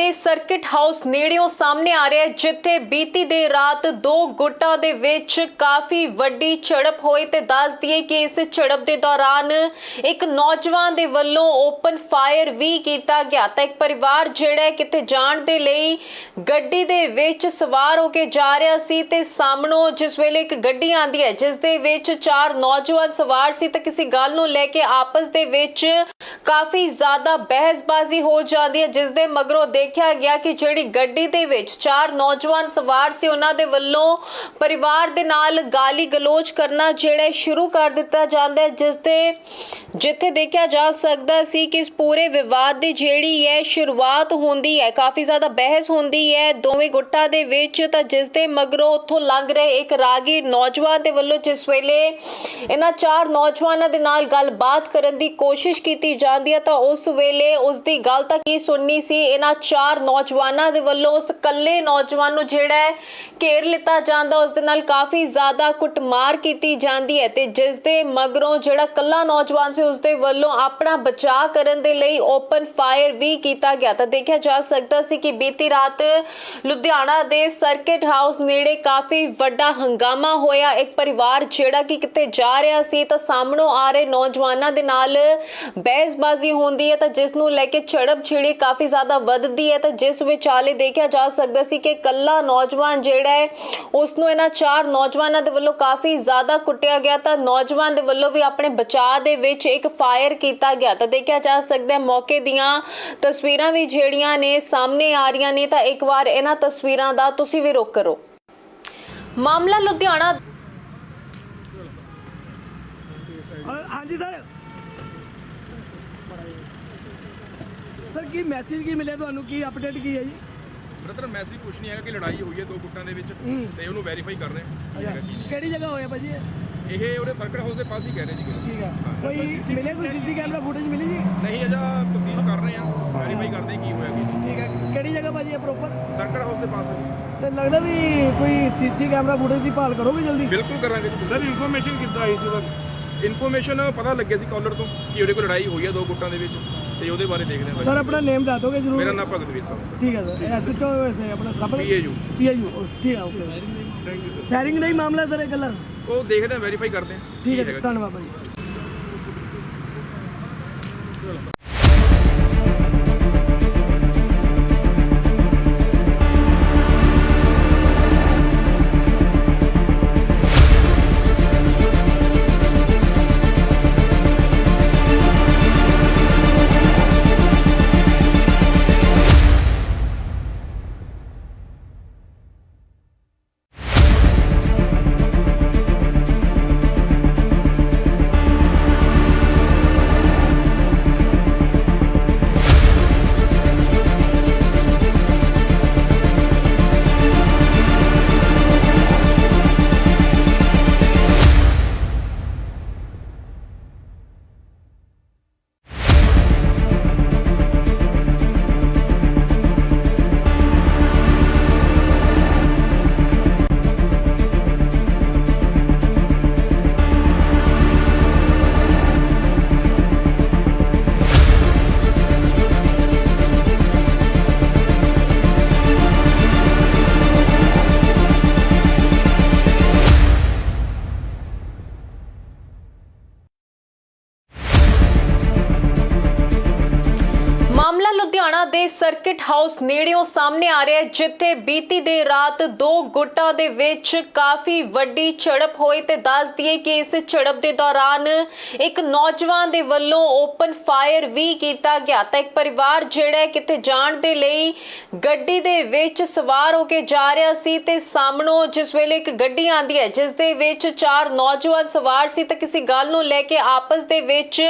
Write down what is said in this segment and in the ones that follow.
ਦੇ circuit house ਨੇੜਿਓਂ ਸਾਹਮਣੇ ਆ ਰਿਹਾ ਹੈ, ਜਿੱਥੇ ਬੀਤੀ ਦੇ ਰਾਤ ਦੋ ਗੁੱਟਾਂ ਦੇ ਵਿੱਚ ਕਾਫੀ ਵੱਡੀ ਝੜਪ ਹੋਈ ਤੇ ਦੱਸ ਦਈਏ ਕਿ ਇਸ ਝੜਪ ਦੇ ਦੌਰਾਨ ਇੱਕ ਨੌਜਵਾਨ ਦੇ ਵੱਲੋਂ ਓਪਨ ਫਾਇਰ ਵੀ ਕੀਤਾ ਗਿਆ। ਤਾਂ ਇੱਕ ਪਰਿਵਾਰ ਜਿਹੜਾ ਕਿਤੇ ਜਾਣ ਦੇ ਲਈ ਗੱਡੀ ਦੇ ਵਿੱਚ ਸਵਾਰ ਹੋ ਕੇ ਜਾ ਰਿਹਾ ਸੀ ਤੇ ਸਾਹਮਣੋਂ ਜਿਸ ਵੇਲੇ ਇੱਕ ਗੱਡੀ ਆਂਦੀ ਹੈ, ਜਿਸ ਦੇ ਵਿੱਚ ਚਾਰ ਨੌਜਵਾਨ ਸਵਾਰ ਸੀ ਤਾਂ ਕਿਸੇ ਗੱਲ ਨੂੰ ਲੈ ਕੇ ਆਪਸ ਦੇ ਵਿੱਚ ਕਾਫੀ ਜ਼ਿਆਦਾ ਬਹਿਸਬਾਜ਼ੀ ਹੋ ਜਾਂਦੀ ਹੈ, ਜਿਸ ਦੇ ਮਗਰੋਂ ਦੇਖਿਆ ਗਿਆ ਕਿ ਜਿਹੜੀ ਗੱਡੀ ਦੇ ਵਿੱਚ ਚਾਰ ਨੌਜਵਾਨ ਸਵਾਰ ਸੀ, ਉਹਨਾਂ ਦੇ ਵੱਲੋਂ ਪਰਿਵਾਰ ਦੇ ਨਾਲ ਗਾਲੀ ਗਲੋਚ ਕਰਨਾ ਜਿਹੜਾ ਸ਼ੁਰੂ ਕਰ ਦਿੱਤਾ ਜਾਂਦਾ ਹੈ, ਜਿਸ ਦੇ ਜਿੱਥੇ ਦੇਖਿਆ ਜਾ ਸਕਦਾ ਸੀ ਕਿ ਇਸ ਪੂਰੇ ਵਿਵਾਦ ਦੀ ਜਿਹੜੀ ਹੈ ਸ਼ੁਰੂਆਤ ਹੁੰਦੀ ਹੈ, ਕਾਫੀ ਜ਼ਿਆਦਾ ਬਹਿਸ ਹੁੰਦੀ ਹੈ ਦੋਵੇਂ ਗੁੱਟਾਂ ਦੇ ਵਿੱਚ, ਤਾਂ ਜਿਸ ਦੇ ਮਗਰੋਂ ਉੱਥੋਂ ਲੰਘ ਰਹੇ ਇੱਕ ਰਾਗੀ ਨੌਜਵਾਨ ਦੇ ਵੱਲੋਂ ਜਿਸ ਵੇਲੇ ਇਹਨਾਂ ਚਾਰ ਨੌਜਵਾਨਾਂ ਦੇ ਨਾਲ ਗੱਲਬਾਤ ਕਰਨ ਦੀ ਕੋਸ਼ਿਸ਼ ਕੀਤੀ ਜਾਂਦੀ ਹੈ, ਤਾਂ ਉਸ ਵੇਲੇ ਉਸ ਦੀ ਗੱਲ ਤਾਂ ਕੀ ਸੁਣਨੀ ਸੀ, ਇਹਨਾਂ ਚਾਰ ਨੌਜਵਾਨਾਂ ਦੇ ਵੱਲੋਂ ਉਸ ਇਕੱਲੇ ਨੌਜਵਾਨ ਨੂੰ ਜਿਹੜਾ ਹੈ ਘੇਰ ਲਿੱਤਾ ਜਾਂਦਾ, ਉਸ ਦੇ ਨਾਲ ਕਾਫੀ ਜ਼ਿਆਦਾ ਕੁੱਟਮਾਰ ਕੀਤੀ ਜਾਂਦੀ ਹੈ ਤੇ ਜਿਸ ਦੇ ਮਗਰੋਂ ਜਿਹੜਾ ਇਕੱਲਾ ਨੌਜਵਾਨ ਸੀ, ਉਸ ਦੇ ਵੱਲੋਂ ਆਪਣਾ ਬਚਾਅ ਕਰਨ ਦੇ ਲਈ ਓਪਨ ਫਾਇਰ ਵੀ ਕੀਤਾ ਗਿਆ। ਤਾਂ ਦੇਖਿਆ ਜਾ ਸਕਦਾ ਸੀ ਕਿ ਬੀਤੀ ਰਾਤ ਲੁਧਿਆਣਾ ਦੇ ਸਰਕਿਟ ਹਾਊਸ ਨੇੜੇ ਕਾਫੀ ਵੱਡਾ ਹੰਗਾਮਾ ਹੋਇਆ। ਇੱਕ ਪਰਿਵਾਰ ਜਿਹੜਾ ਕਿ ਕਿਤੇ ਜਾ ਰਿਹਾ ਸੀ, ਤਾਂ ਸਾਹਮਣੋਂ ਆ ਰਹੇ ਨੌਜਵਾਨਾਂ ਦੇ ਨਾਲ ਬਹਿਸਬਾਜ਼ੀ ਹੁੰਦੀ ਹੈ, ਤਾਂ ਜਿਸ ਨੂੰ ਲੈ ਕੇ ਝੜਪ ਛਿੜੀ ਕਾਫੀ ਜ਼ਿਆਦਾ ਵੱਧਦੀ ਹੈ ਤਾਂ ਜਿਸ ਵਿਚਾਲੇ ਦੇਖਿਆ ਜਾ ਸਕਦਾ ਸੀ ਕਿ ਇਕੱਲਾ ਨੌਜਵਾਨ ਜਿਹੜਾ ਹੈ ਉਸ ਨੂੰ ਇਹਨਾਂ ਚਾਰ ਨੌਜਵਾਨਾਂ ਦੇ ਵੱਲੋਂ ਕਾਫੀ ਜ਼ਿਆਦਾ ਕੁੱਟਿਆ ਗਿਆ ਤਾਂ ਨੌਜਵਾਨ ਦੇ ਵੱਲੋਂ ਵੀ ਆਪਣੇ ਬਚਾਅ ਦੇ ਵਿੱਚ ਇੱਕ ਫਾਇਰ ਕੀਤਾ ਗਿਆ। ਤਾਂ ਦੇਖਿਆ ਜਾ ਸਕਦਾ ਹੈ ਮੌਕੇ ਦੀਆਂ ਤਸਵੀਰਾਂ ਵੀ ਜਿਹੜੀਆਂ ਨੇ ਸਾਹਮਣੇ ਆ ਰਹੀਆਂ ਨੇ ਤਾਂ ਇੱਕ ਵਾਰ ਇਹਨਾਂ ਤਸਵੀਰਾਂ ਦਾ ਤੁਸੀਂ ਵੀ ਰੁਕ ਕਰੋ। ਮਾਮਲਾ ਲੁਧਿਆਣਾ ਹਾਂਜੀ ਸਰ। ਸਰ ਕੀ ਮੈਸੇਜ ਕੀ ਮਿਲਿਆ ਤੁਹਾਨੂੰ? ਕੀ ਅਪਡੇਟ ਕੀ ਹੈ ਜੀ? ਬ੍ਰਦਰ ਮੈਸੇਜ ਕੁਛ ਨਹੀਂ ਹੈਗਾ ਕਿ ਲੜਾਈ ਹੋਈ ਹੈ ਦੋ ਗੁੱਟਾਂ ਦੇ ਵਿੱਚ ਤੇ ਉਹਨੂੰ ਵੈਰੀਫਾਈ ਕਰ ਰਹੇ ਹਾਂ। ਕੀ ਹੈਗਾ ਕੀ ਨਹੀਂ ਕਿਹੜੀ ਜਗ੍ਹਾ ਹੋਇਆ ਭਾਜੀ ਇਹ? ਇਹ ਉਹਦੇ ਸਰਕਟ ਹਾਊਸ ਦੇ ਪਾਸ ਹੀ ਕਹਿ ਰਹੇ ਸੀਗੇ। ਠੀਕ ਹੈ। ਕੋਈ ਮਿਲੇ ਕੋਈ ਸੀਸੀ ਕੈਮਰਾ ਫੁਟੇਜ ਮਿਲੀ ਜੀ? ਨਹੀਂ ਅਜਾ ਤਬਦੀਲ ਕਰ ਰਹੇ ਹਾਂ। ਵੈਰੀਫਾਈ ਕਰਦੇ ਕੀ ਹੋਇਆ ਕੀ ਠੀਕ ਹੈ ਕਿਹੜੀ ਜਗ੍ਹਾ ਭਾਜੀ ਇਹ ਪ੍ਰੋਪਰ ਸਰਕਟ ਹਾਊਸ ਦੇ ਪਾਸ ਹੈ। ਤੇ ਲੱਗਦਾ ਵੀ ਕੋਈ ਸੀਸੀ ਕੈਮਰਾ ਫੁਟੇਜ ਦੀ ਭਾਲ ਕਰੋਗੇ ਜਲਦੀ? ਬਿਲਕੁਲ ਕਰਾਂਗੇ। ਸਰ ਇਨਫੋਰਮੇਸ਼ਨ ਕਿੱਦਾਂ ਆਈ ਸੀ ਉਹਦਾ ਇਨਫੋਰਮੇਸ਼ਨ ਪਤਾ ਲੱਗਿਆ ਸੀ ਕਾਲਰ ਤੋਂ ਕਿ ਉਹਦੇ ਕੋਲ ਲੜਾਈ ਹੋਈ ਹੈ ਦੋ ਗੁੱਟਾਂ ਦੇ ਵਿੱਚ। ਤੇ ਉਹਦੇ ਬਾਰੇ ਦੇਖਦੇ ਹਾਂ ਸਰ ਆਪਣਾ ਨੇਮ ਦੱਸ ਦੋਗੇ ਜਰੂਰ। ਮੇਰਾ ਨਾਮ ਭਗਤਵੀਰ ਸਾਹਿਬ ਠੀਕ ਹੈ ਸਰ ਐਸਐਚਓ ਵੈਸੇ ਆਪਣਾ ਸਭ PAU ਪੀਏਯੂ ਠੀਕ ਹੈ okay thank you sir firing ਦਾ ਹੀ ਮਾਮਲਾ ਸਰ ਇਹ ਗੱਲਾਂ। ਉਹ ਦੇਖਦੇ ਹਾਂ ਵੈਰੀਫਾਈ ਕਰਦੇ ਹਾਂ। ਠੀਕ ਹੈ ਸਰ। ਧੰਨਵਾਦ ਭਾਜੀ ਸਰਕਿਟ ਹਾਊਸ ਨੇੜਿਓਂ ਸਾਹਮਣੇ ਆ ਰਿਹਾ ਹੈ, ਜਿੱਥੇ ਬੀਤੀ ਦੇ ਰਾਤ ਦੋ ਗੁੱਟਾਂ ਦੇ ਵਿੱਚ ਕਾਫੀ ਵੱਡੀ ਝੜਪ ਹੋਈ ਤੇ ਦੱਸ ਦਈਏ ਕਿ ਇਸ ਝੜਪ ਦੇ ਦੌਰਾਨ ਇੱਕ ਨੌਜਵਾਨ ਦੇ ਵੱਲੋਂ ਓਪਨ ਫਾਇਰ ਵੀ ਕੀਤਾ ਗਿਆ। ਤਾਂ ਇੱਕ ਪਰਿਵਾਰ ਜਿਹੜਾ ਕਿਤੇ ਜਾਣ ਦੇ ਲਈ ਗੱਡੀ ਦੇ ਵਿੱਚ ਸਵਾਰ ਹੋ ਕੇ ਜਾ ਰਿਹਾ ਸੀ ਤੇ ਸਾਹਮਣੋਂ ਜਿਸ ਵੇਲੇ ਇੱਕ ਗੱਡੀ ਆਂਦੀ ਹੈ, ਜਿਸ ਦੇ ਵਿੱਚ ਚਾਰ ਨੌਜਵਾਨ ਸਵਾਰ ਸੀ ਤਾਂ ਕਿਸੇ ਗੱਲ ਨੂੰ ਲੈ ਕੇ ਆਪਸ ਦੇ ਵਿੱਚ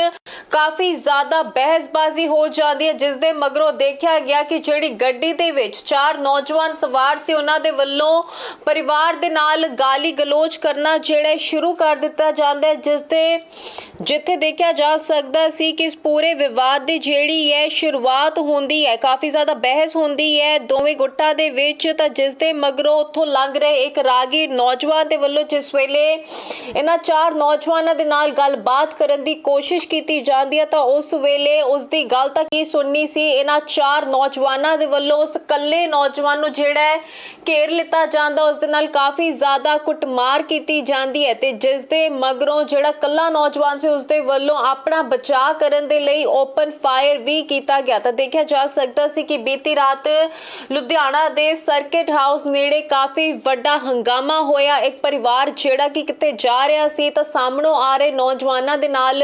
ਕਾਫੀ ਜ਼ਿਆਦਾ ਬਹਿਸਬਾਜ਼ੀ ਹੋ ਜਾਂਦੀ ਹੈ, ਜਿਸ ਦੇ ਮਗਰੋਂ ਦੇਖਿਆ ਗਿਆ ਕਿ ਜਿਹੜੀ ਗੱਡੀ ਦੇ ਵਿੱਚ ਚਾਰ ਨੌਜਵਾਨ ਸਵਾਰ ਸੀ, ਉਹਨਾਂ ਦੇ ਵੱਲੋਂ ਪਰਿਵਾਰ ਦੇ ਨਾਲ ਗਾਲੀ ਗਲੋਚ ਕਰਨਾ ਜਿਹੜਾ ਸ਼ੁਰੂ ਕਰ ਦਿੱਤਾ ਜਾਂਦਾ ਹੈ, ਜਿਸ ਦੇ ਜਿੱਥੇ ਦੇਖਿਆ ਜਾ ਸਕਦਾ ਸੀ ਕਿ ਇਸ ਪੂਰੇ ਵਿਵਾਦ ਦੀ ਜਿਹੜੀ ਹੈ ਸ਼ੁਰੂਆਤ ਹੁੰਦੀ ਹੈ, ਕਾਫੀ ਜ਼ਿਆਦਾ ਬਹਿਸ ਹੁੰਦੀ ਹੈ, ਦੋਵੇਂ ਗੁੱਟਾਂ ਦੇ ਵਿੱਚ ਤਾਂ ਜਿਸ ਦੇ ਮਗਰੋਂ ਉੱਥੋਂ ਲੰਘ ਰਹੇ ਇੱਕ ਰਾਗੀ ਨੌਜਵਾਨ ਦੇ ਵੱਲੋਂ ਜਿਸ ਵੇਲੇ ਇਹਨਾਂ ਚਾਰ ਨੌਜਵਾਨਾਂ ਦੇ ਨਾਲ ਗੱਲਬਾਤ ਕਰਨ ਦੀ ਕੋਸ਼ਿਸ਼ ਕੀਤੀ ਜਾਂਦੀ ਹੈ, ਤਾਂ ਉਸ ਵੇਲੇ ਉਸ ਦੀ ਗੱਲ ਤਾਂ ਕੀ ਸੁਣਨੀ ਸੀ, ਇਹਨਾਂ ਚਾਰ ਨੌਜਵਾਨਾਂ ਦੇ ਵੱਲੋਂ ਉਸ ਇਕੱਲੇ ਨੌਜਵਾਨ ਨੂੰ ਜਿਹੜਾ ਹੈ ਘੇਰ ਲਿੱਤਾ ਜਾਂਦਾ, ਉਸ ਦੇ ਨਾਲ ਕਾਫੀ ਜ਼ਿਆਦਾ ਕੁੱਟਮਾਰ ਕੀਤੀ ਜਾਂਦੀ ਹੈ ਤੇ ਜਿਸ ਦੇ ਮਗਰੋਂ ਜਿਹੜਾ ਕੱਲਾ ਨੌਜਵਾਨ ਸੀ, ਉਸ ਦੇ ਵੱਲੋਂ ਆਪਣਾ ਬਚਾਅ ਕਰਨ ਦੇ ਲਈ ਓਪਨ ਫਾਇਰ ਵੀ ਕੀਤਾ ਗਿਆ। ਤਾਂ ਦੇਖਿਆ ਜਾ ਸਕਦਾ ਸੀ ਕਿ ਬੀਤੀ ਰਾਤ ਲੁਧਿਆਣਾ ਦੇ ਸਰਕਿਟ ਹਾਊਸ ਨੇੜੇ ਕਾਫੀ ਵੱਡਾ ਹੰਗਾਮਾ ਹੋਇਆ। ਇੱਕ ਪਰਿਵਾਰ ਜਿਹੜਾ ਕਿ ਕਿਤੇ ਜਾ ਰਿਹਾ ਸੀ, ਤਾਂ ਸਾਹਮਣੋਂ ਆ ਰਹੇ ਨੌਜਵਾਨਾਂ ਦੇ ਨਾਲ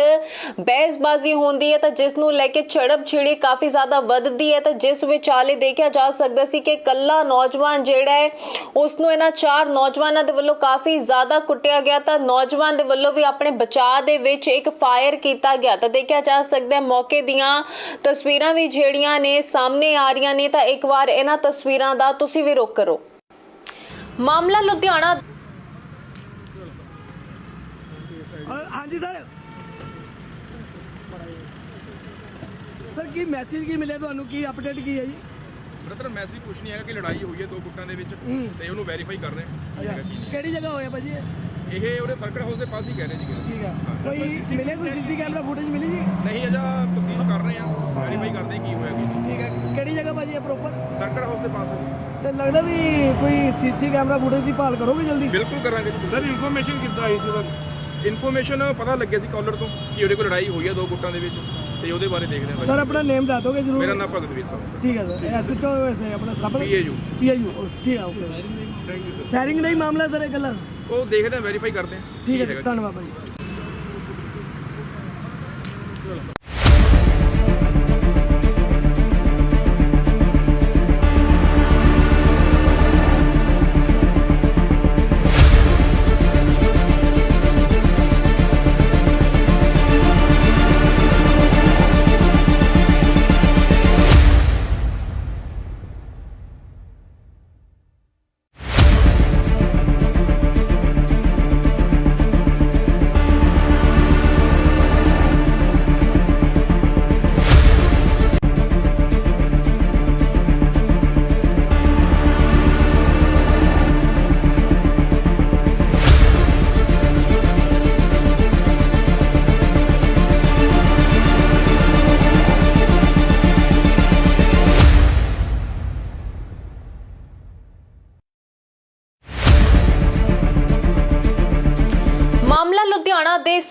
ਬਹਿਸਬਾਜ਼ੀ ਹੁੰਦੀ ਹੈ, ਤਾਂ ਜਿਸ ਨੂੰ ਲੈ ਕੇ ਝੜਪ ਛਿੜੀ ਕਾਫੀ ਜ਼ਿਆਦਾ ਵੱਧਦੀ ਹੈ, ਤਾਂ ਜਿਸ ਵਿਚਾਲੇ ਦੇਖਿਆ ਜਾ ਸਕਦਾ ਸੀ ਕਿ ਕੱਲਾ ਨੌਜਵਾਨ ਜਿਹੜਾ ਹੈ ਉਸ ਨੂੰ ਇਹਨਾਂ ਚਾਰ ਨੌਜਵਾਨਾਂ ਦੇ ਵੱਲੋਂ ਕਾਫੀ ਜ਼ਿਆਦਾ ਕੁੱਟਿਆ ਗਿਆ ਤਾਂ ਨੌਜਵਾਨ ਦੇ ਵੱਲੋਂ ਵੀ ਆਪਣੇ ਬਚਾਅ ਦੇ ਵਿੱਚ ਇੱਕ ਫਾਇਰ ਕੀਤਾ ਗਿਆ। ਤਾਂ ਦੇਖਿਆ ਜਾ ਸਕਦਾ ਹੈ, ਮੌਕੇ ਦੀਆਂ ਤਸਵੀਰਾਂ ਵੀ ਜਿਹੜੀਆਂ ਨੇ, ਸਾਹਮਣੇ ਆ ਰਹੀਆਂ ਨੇ, ਤਾਂ ਇੱਕ ਵਾਰ ਇਹਨਾਂ ਤਸਵੀਰਾਂ ਦਾ ਤੁਸੀਂ ਵੀ ਰੁਕ ਕਰੋ। ਮਾਮਲਾ ਲੁਧਿਆਣਾ ਹਾਂਜੀ ਸਰ। ਸਰ ਕੀ ਮੈਸੇਜ ਕੀ ਮਿਲਿਆ ਤੁਹਾਨੂੰ? ਕੀ ਅਪਡੇਟ ਕੀ ਹੈ ਜੀ? ਬ੍ਰਦਰ ਮੈਸੇਜ ਕੁਝ ਨਹੀਂ ਹੈਗਾ ਕਿ ਲੜਾਈ ਹੋਈ ਹੈ ਦੋ ਗੁੱਟਾਂ ਦੇ ਵਿੱਚ ਤੇ ਉਹਨੂੰ ਵੈਰੀਫਾਈ ਕਰ ਰਹੇ ਹਾਂ। ਕੀ ਹੈਗਾ ਕੀ ਕਿਹੜੀ ਜਗ੍ਹਾ ਹੋਇਆ ਭਾਜੀ ਇਹ? ਨਹੀਂ। ਇਹ ਉਹਦੇ ਸਰਕਟ ਹਾਊਸ ਦੇ ਪਾਸ ਹੀ ਕਹਿ ਰਹੇ ਸੀਗੇ। ਠੀਕ ਆ। ਕੋਈ ਮਿਲੇ ਕੋਈ ਸੀਸੀ ਕੈਮਰਾ ਫੁਟੇਜ ਮਿਲੀ ਜੀ? ਨਹੀਂ ਅਜਾ ਤਫਤੀਸ਼ ਕਰ ਰਹੇ ਹਾਂ। ਵੈਰੀਫਾਈ ਕਰਦੇ ਹਾਂ ਕੀ ਹੋਇਆ ਕੀ ਠੀਕ ਹੈ ਕਿਹੜੀ ਜਗ੍ਹਾ ਭਾਜੀ ਇਹ ਪ੍ਰੋਪਰ ਸਰਕਟ ਹਾਊਸ ਦੇ ਪਾਸ। ਤੇ ਲੱਗਦਾ ਵੀ ਕੋਈ ਸੀਸੀ ਕੈਮਰਾ ਫੁਟੇਜ ਦੀ ਭਾਲ ਕਰੋਗੇ ਜਲਦੀ? ਬਿਲਕੁਲ ਕਰਾਂਗੇ। ਜੀ ਸਰ ਇਨਫੋਰਮੇਸ਼ਨ ਕਿੱਦਾਂ ਆਈ ਸੀ? ਭਾਜੀ ਇਨਫੋਰਮੇਸ਼ਨ ਪਤਾ ਲੱਗਿਆ ਸੀ ਕਾਲਰ ਤੋਂ ਕਿ ਉਹਦੇ ਕੋਲ ਲੜਾਈ ਹੋਈ ਹੈ ਦੋ ਗੁੱਟਾਂ ਦੇ ਵਿੱਚ। ਤੇ ਉਹਦੇ ਬਾਰੇ ਦੇਖਦੇ ਹਾਂ ਸਰ ਭਾਈ ਆਪਣਾ ਨੇਮ ਦੱਸ ਦੋਗੇ ਜਰੂਰ। ਮੇਰਾ ਨਾਮ ਭਗਤਵੀਰ ਸਾਹਿਬ ਠੀਕ ਹੈ ਸਰ ਐਸਐਚਓ ਵੈਸੇ ਆਪਣਾ ਸਭ PAU ਪੀਆਈਯੂ ਠੀਕ ਹੈ okay thank you sir firing ਦਾ ਹੀ ਮਾਮਲਾ ਸਰ ਇਹ ਗੱਲਾਂ। ਉਹ ਦੇਖਦੇ ਹਾਂ ਵੈਰੀਫਾਈ ਕਰਦੇ ਹਾਂ। ਠੀਕ ਹੈ। ਧੰਨਵਾਦ ਭਾਜੀ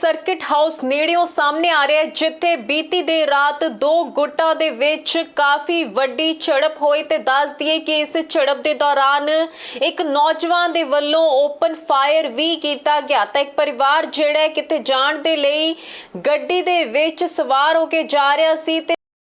ਸਰਕਿਟ ਹਾਊਸ ਨੇੜਿਓਂ ਸਾਹਮਣੇ ਆ ਰਿਹਾ ਹੈ, ਜਿੱਥੇ ਬੀਤੀ ਦੇ ਰਾਤ ਦੋ ਗੁੱਟਾਂ ਦੇ ਵਿੱਚ ਕਾਫੀ ਵੱਡੀ ਝੜਪ ਹੋਈ ਤੇ ਦੱਸ ਦਈਏ ਕਿ ਇਸ ਝੜਪ ਦੇ ਦੌਰਾਨ ਇੱਕ ਨੌਜਵਾਨ ਦੇ ਵੱਲੋਂ ਓਪਨ ਫਾਇਰ ਵੀ ਕੀਤਾ ਗਿਆ। ਤਾਂ ਇੱਕ ਪਰਿਵਾਰ ਜਿਹੜਾ ਕਿਤੇ ਜਾਣ ਦੇ ਲਈ ਗੱਡੀ ਦੇ ਵਿੱਚ ਸਵਾਰ ਹੋ ਕੇ ਜਾ ਰਿਹਾ ਸੀ ਤੇ